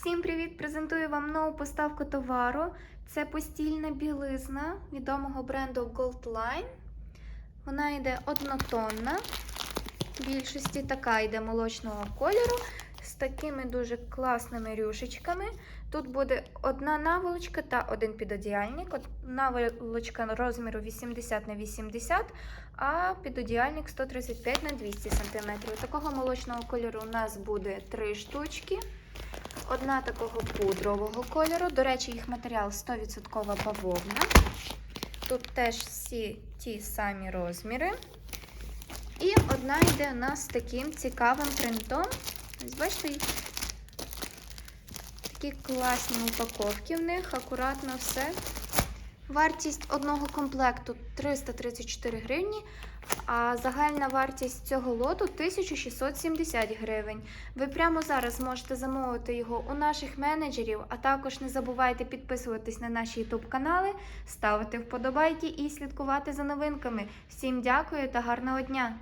Всім привіт! Презентую вам нову поставку товару. Це постільна білизна відомого бренду Goldline. Вона йде однотонна. В більшості така йде молочного кольору з такими дуже класними рюшечками. Тут буде одна наволочка та один підодіяльник. Наволочка розміру 80 на 80, а підодіяльник 135 на 200 см. Такого молочного кольору у нас буде три штучки. Одна такого пудрового кольору. До речі, їх матеріал 100% бавовна. Тут теж всі ті самі розміри. І одна йде у нас з таким цікавим принтом. Ось бачите, такі класні упаковки в них, акуратно все. Вартість одного комплекту 334 гривні, а загальна вартість цього лоту 1670 гривень. Ви прямо зараз можете замовити його у наших менеджерів, а також не забувайте підписуватись на наші YouTube канали, ставити вподобайки і слідкувати за новинками. Всім дякую та гарного дня!